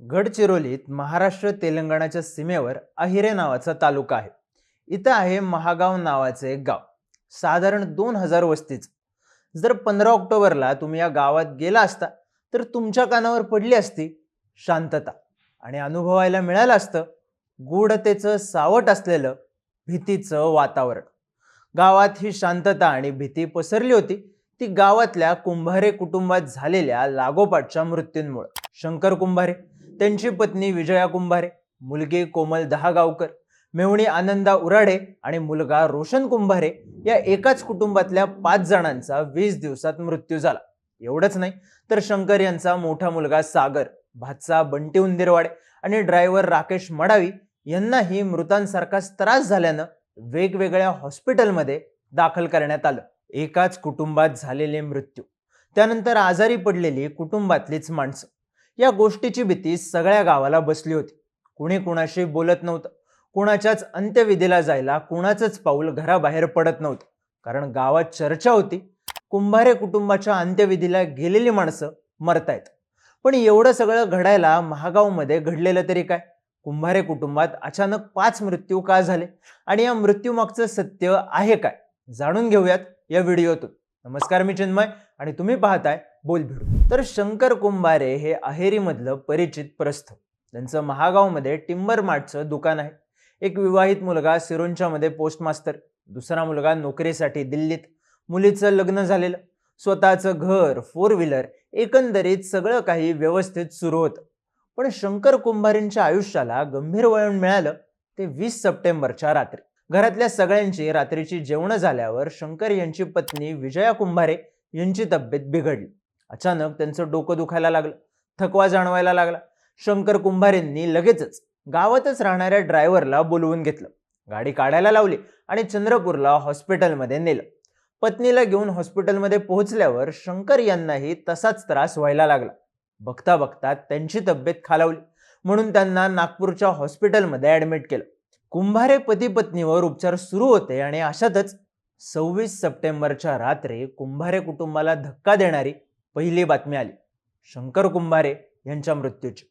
गडचिरोलीत महाराष्ट्र तेलंगणाच्या सीमेवर अहिरे नावाचा तालुका आहे. इथं आहे महागाव नावाचे एक गाव. साधारण दोन हजार वस्तीचं. जर पंधरा ऑक्टोबरला तुम्ही या गावात गेला असता तर तुमच्या कानावर पडली असती शांतता आणि अनुभवायला मिळालं असतं गूढतेचं सावट असलेलं भीतीचं वातावरण. गावात ही शांतता आणि भीती पसरली होती ती गावातल्या कुंभारे कुटुंबात झालेल्या लागोपाठच्या मृत्यूंमुळे. शंकर कुंभारे त्यांची पत्नी विजया कुंभारे मुलगी कोमल दहागावकर मेवणी आनंदा उराडे आणि मुलगा रोशन कुंभारे या एकाच कुटुंबातल्या पाच जणांचा वीस दिवसात मृत्यू झाला. एवढंच नाही तर शंकर यांचा मोठा मुलगा सागर भातसा बंटी उंदिरवाडे आणि ड्रायव्हर राकेश मडावी यांनाही मृतांसारखाच त्रास झाल्यानं वेगवेगळ्या हॉस्पिटलमध्ये दाखल करण्यात आलं. एकाच कुटुंबात झालेले मृत्यू. त्यानंतर आजारी पडलेली कुटुंबातलीच माणसं. या गोष्टीची भीती सगळ्या गावाला बसली होती. कुणी कुणाशी बोलत नव्हतं. कुणाच्याच अंत्यविधीला जायला कुणाचंच पाऊल घराबाहेर पडत नव्हतं. कारण गावात चर्चा होती. कुंभारे कुटुंबाच्या अंत्यविधीला गेलेली माणसं मरतायत. पण एवढं सगळं घडायला महागावमध्ये घडलेलं तरी काय? कुंभारे कुटुंबात अचानक पाच मृत्यू का झाले? आणि या मृत्यूमागचं सत्य आहे काय? जाणून घेऊयात या व्हिडिओतून. नमस्कार मी चिन्मय आणि तुम्ही पाहताय बोल भिडू. तर शंकर कुंभारे हे अहेरीमधलं परिचित प्रस्थ. त्यांचं महागावमध्ये टिंबर मार्टचं दुकान आहे. एक विवाहित मुलगा सिरोंच्यामध्ये पोस्ट दुसरा मुलगा नोकरीसाठी दिल्लीत. मुलीचं लग्न झालेलं. स्वतःचं घर फोर व्हीलर एकंदरीत सगळं काही व्यवस्थित सुरू होतं. पण शंकर कुंभारेंच्या आयुष्याला गंभीर वळण मिळालं ते वीस सप्टेंबरच्या रात्री. घरातल्या सगळ्यांची रात्रीची जेवणं झाल्यावर शंकर यांची पत्नी विजया कुंभारे यांची तब्येत बिघडली. अचानक त्यांचं डोकं दुखायला लागलं थकवा जाणवायला लागला. शंकर कुंभारेंनी लगेचच गावातच राहणाऱ्या ड्रायव्हरला बोलवून घेतलं. गाडी काढायला लावली आणि चंद्रपूरला हॉस्पिटलमध्ये नेलं. पत्नीला घेऊन हॉस्पिटलमध्ये पोहोचल्यावर शंकर यांनाही तसाच त्रास व्हायला लागला. बघता बघता त्यांची तब्येत खालावली म्हणून त्यांना नागपूरच्या हॉस्पिटलमध्ये ॲडमिट केलं. कुंभारे पती पत्नीवर उपचार सुरू होते आणि अशातच सव्वीस सप्टेंबरच्या रात्री कुंभारे कुटुंबाला धक्का देणारी पहिली बातमी आली. शंकर कुंभारे यांच्या मृत्यूची.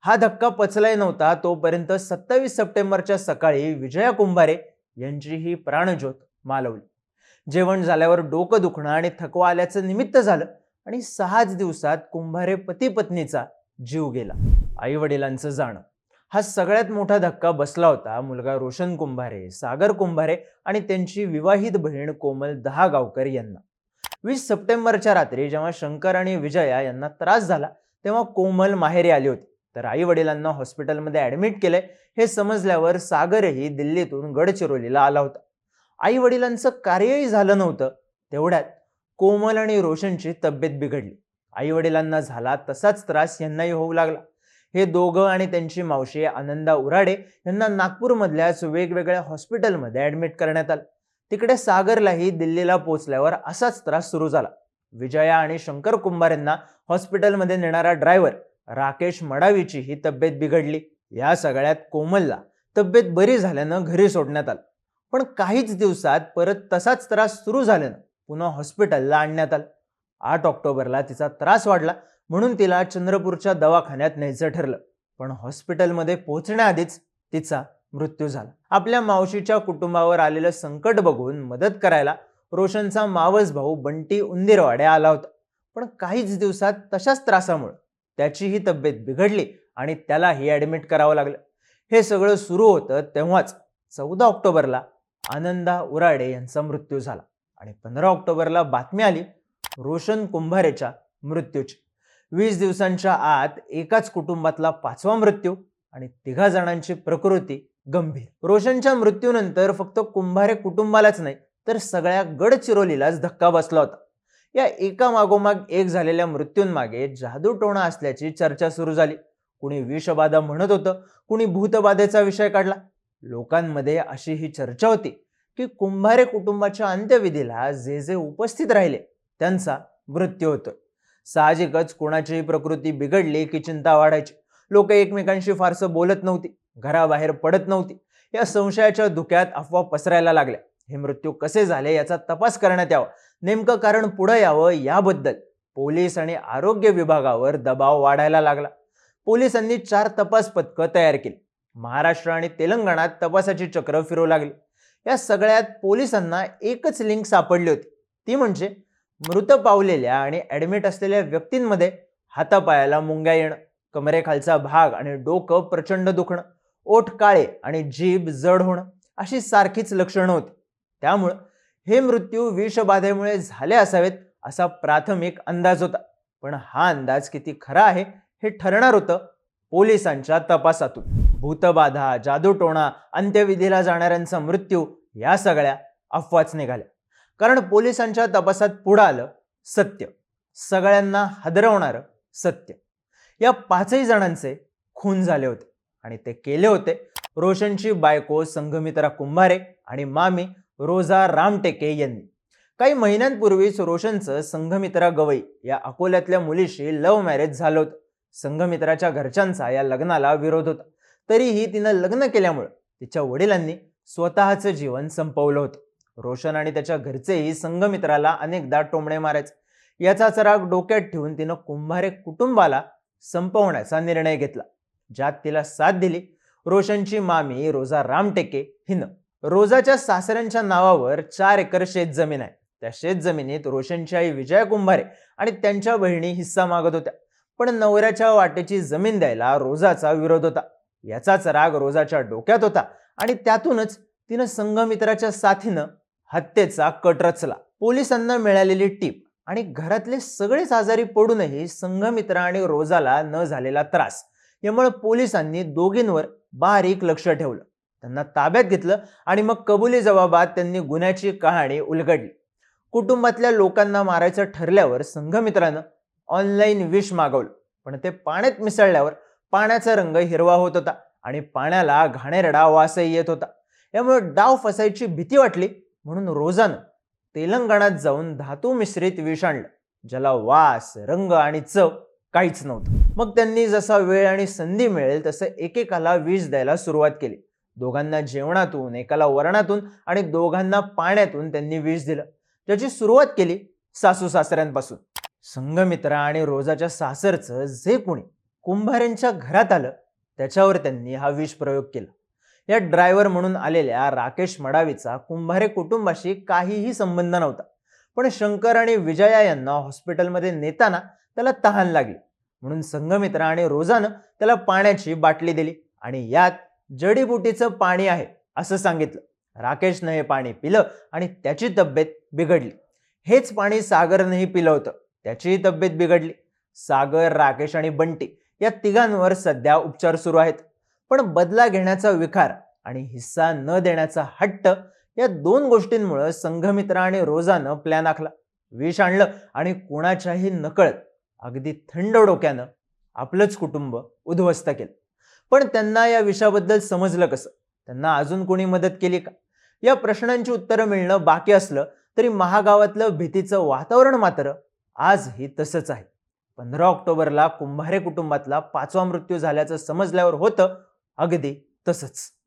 हा धक्का पचलाय नव्हता तोपर्यंत सत्तावीस सप्टेंबरच्या सकाळी विजया कुंभारे यांची ही प्राणज्योत मालवली. जेवण झाल्यावर डोकं दुखणं आणि थकवा आल्याचं निमित्त झालं आणि सहाच दिवसात कुंभारे पती पत्नीचा जीव गेला. आई वडिलांचं जाणं. हा सगळ्यात मोठा धक्का बसला होता मुलगा रोशन कुंभारे सागर कुंभारे आणि त्यांची विवाहित बहीण कोमल दहा गावकर यांना. वीस सप्टेंबरच्या रात्री जेव्हा शंकर आणि विजया यांना त्रास झाला तेव्हा कोमल माहेरी आली होती. तर आई वडिलांना हॉस्पिटलमध्ये ऍडमिट केले हे समजल्यावर सागरही दिल्लीतून गडचिरोलीला आला होता. आई वडिलांचं कार्यही झालं नव्हतं. तेवढ्यात कोमल आणि रोशनची तब्येत बिघडली. आई वडिलांना झाला तसाच त्रास यांनाही होऊ लागला. हे दोघं आणि त्यांची मावशी आनंदा उराडे यांना नागपूरमधल्याच वेगवेगळ्या हॉस्पिटलमध्ये ऍडमिट करण्यात आलं. तिकडे सागरलाही दिल्लीला पोचल्यावर असाच त्रास सुरू झाला. विजया आणि शंकर कुंभार यांना हॉस्पिटलमध्ये नेणारा ड्रायव्हर राकेश मडावीची ही तब्येत बिघडली. या सगळ्यात कोमलला तब्येत बरी झाल्यानं घरी सोडण्यात आलं. पण काहीच दिवसात परत तसाच त्रास सुरू झाल्यानं पुन्हा हॉस्पिटलला आणण्यात आलं. आठ ऑक्टोबरला तिचा त्रास वाढला म्हणून तिला चंद्रपूरच्या दवाखान्यात न्यायचं ठरलं. पण हॉस्पिटलमध्ये पोहोचण्याआधीच तिचा मृत्यू झाला. आपल्या मावशीच्या कुटुंबावर आलेलं संकट बघून मदत करायला रोशनचा मावस भाऊ बंटी उंदिरवाडे आला होता. पण काहीच दिवसात तशाच त्रासामुळे त्याचीही तब्येत बिघडली आणि त्यालाही ॲडमिट करावं लागलं. हे सगळं सुरू होतं तेव्हाच चौदा ऑक्टोबरला आनंदा उराडे यांचा मृत्यू झाला आणि पंधरा ऑक्टोबरला बातमी आली रोशन कुंभारेच्या मृत्यूची. वीस दिवसांच्या आत एकाच कुटुंबातला पाचवा मृत्यू आणि तिघा जणांची प्रकृती गंभीर. रोशनच्या मृत्यूनंतर फक्त कुंभारे कुटुंबालाच नाही तर सगळ्या गडचिरोलीलाच धक्का बसला होता. या एका मागोमाग एक झालेल्या मृत्यूंमागे जादूटोणा असल्याची चर्चा सुरू झाली. कुणी विषबाधा म्हणत होतं कुणी भूतबाधेचा विषय काढला. लोकांमध्ये अशी ही चर्चा होती की कुंभारे कुटुंबाच्या अंत्यविधीला जे जे उपस्थित राहिले त्यांचा मृत्यू होतोय. साहजिकच कोणाचीही प्रकृती बिघडली की चिंता वाढायची. लोक एकमेकांशी फारसं बोलत नव्हती. घराबाहेर पडत नव्हती. या संशयाच्या धुक्यात अफवा पसरायला लागल्या. हे मृत्यू कसे झाले याचा तपास करण्यात यावा. नेमकं कारण पुढे यावं याबद्दल पोलीस आणि आरोग्य विभागावर दबाव वाढायला लागला. पोलिसांनी चार तपास पथकं तयार केली. महाराष्ट्र आणि तेलंगणात तपासाची चक्र फिरू लागली. या सगळ्यात पोलिसांना एकच लिंक सापडली होती. ती म्हणजे मृत पावलेल्या आणि ऍडमिट असलेल्या व्यक्तींमध्ये हातापायाला मुंग्या येणं कमरेखालचा भाग आणि डोकं प्रचंड दुखणं. ओठ काळे आणि जीभ जड होणं अशी सारखीच लक्षणं होती. त्यामुळं हे मृत्यू विषबाधेमुळे झाले असावेत असा प्राथमिक अंदाज होता. पण हा अंदाज किती खरा आहे हे ठरणार होतं पोलिसांच्या तपासातून. भूतबाधा जादूटोणा अंत्यविधीला जाणाऱ्यांचा मृत्यू या सगळ्या अफवाच निघाल्या. कारण पोलिसांच्या तपासात पुढं आलं सत्य. सगळ्यांना हादरवणारं सत्य. या पाचही जणांचे खून झाले होते. आणि ते केले होते. रोशनची बायको संघमित्रा कुंभारे आणि मामी रोजा रामटेके यांनी. काही महिन्यांपूर्वीच रोशनचं संघमित्रा गवई या अकोल्यातल्या मुलीशी लव्ह मॅरेज झालं होतं. संघमित्राच्या घरच्यांचा या लग्नाला विरोध होता. तरीही तिनं लग्न केल्यामुळं तिच्या वडिलांनी स्वतःचं जीवन संपवलं होतं. रोशन आणि त्याच्या घरचेही संघमित्राला अनेकदा टोमणे मारायचे. याचाच राग डोक्यात ठेवून तिनं कुंभारे कुटुंबाला संपवण्याचा निर्णय घेतला. ज्यात तिला साथ दिली. रोशनची मामी रोजा रामटेके हिनं. रोजाच्या सासऱ्यांच्या नावावर चार एकर शेत जमीन आहे. त्या शेत जमिनीत रोशनची आई विजया कुंभारे आणि त्यांच्या बहिणी हिस्सा मागत होत्या. पण नवऱ्याच्या वाटेची जमीन द्यायला रोजाचा विरोध होता. याचाच राग रोजाच्या डोक्यात होता आणि त्यातूनच तिनं संघमित्राच्या साथीनं हत्येचा कट रचला. पोलिसांना मिळालेली टीप आणि घरातले सगळेच आजारी पडूनही संघमित्र आणि रोजाला न झालेला त्रास. यामुळे पोलिसांनी दोघींवर बारीक लक्ष ठेवलं. त्यांना ताब्यात घेतलं आणि मग कबुली जबाबात त्यांनी गुन्ह्याची कहाणी उलगडली. कुटुंबातल्या लोकांना मारायचं ठरल्यावर संघमित्रानं ऑनलाईन विष मागवलं. पण ते पाण्यात मिसळल्यावर पाण्याचा रंग हिरवा होत होता आणि पाण्याला घाणेरडा वासही येत होता. यामुळे डाव फसायची भीती वाटली म्हणून रोजानं तेलंगणात जाऊन धातू मिश्रित विष आणलं ज्याला वास रंग आणि चव काहीच नव्हतं. मग त्यांनी जसा वेळ आणि संधी मिळेल तसं एकेकाला वीज द्यायला सुरुवात केली. दोघांना जेवणातून एकाला वरणातून आणि दोघांना पाण्यातून त्यांनी वीज दिलं. त्याची सुरुवात केली सासू सासऱ्यांपासून. संघमित्रा आणि रोजाच्या सासरचं जे कोणी कुंभारेंच्या घरात आलं त्याच्यावर त्यांनी हा विष प्रयोग केला. या ड्रायव्हर म्हणून आलेल्या राकेश मडावीचा कुंभारे कुटुंबाशी काहीही संबंध नव्हता. पण शंकर आणि विजया यांना हॉस्पिटलमध्ये नेताना त्याला तहान लागली. म्हणून संघमित्रा आणि रोजानं त्याला पाण्याची बाटली दिली आणि यात जडीबुटीचं पाणी आहे असं सांगितलं. राकेशनं हे पाणी पिलं आणि त्याची तब्येत बिघडली. हेच पाणी सागरनंही पिलं होतं. त्याचीही तब्येत बिघडली. सागर राकेश आणि बंटी या तिघांवर सध्या उपचार सुरू आहेत. पण बदला घेण्याचा विकार आणि हिस्सा न देण्याचा हट्ट या दोन गोष्टींमुळे संघमित्र आणि रोजानं प्लॅन आखला. विष आणलं आणि कुणाच्याही नकळत अगदी थंड डोक्यानं आपलंच कुटुंब उद्ध्वस्त केलं. पण त्यांना या विषयाबद्दल समजलं कसं? त्यांना अजून कोणी मदत केली का? या प्रश्नांची उत्तरं मिळणं बाकी असलं तरी महागावातलं भीतीचं वातावरण मात्र आजही तसंच आहे. पंधरा ऑक्टोबरला कुंभारे कुटुंबातला पाचवा मृत्यू झाल्याचं समजल्यावर होतं अगदी तसंच.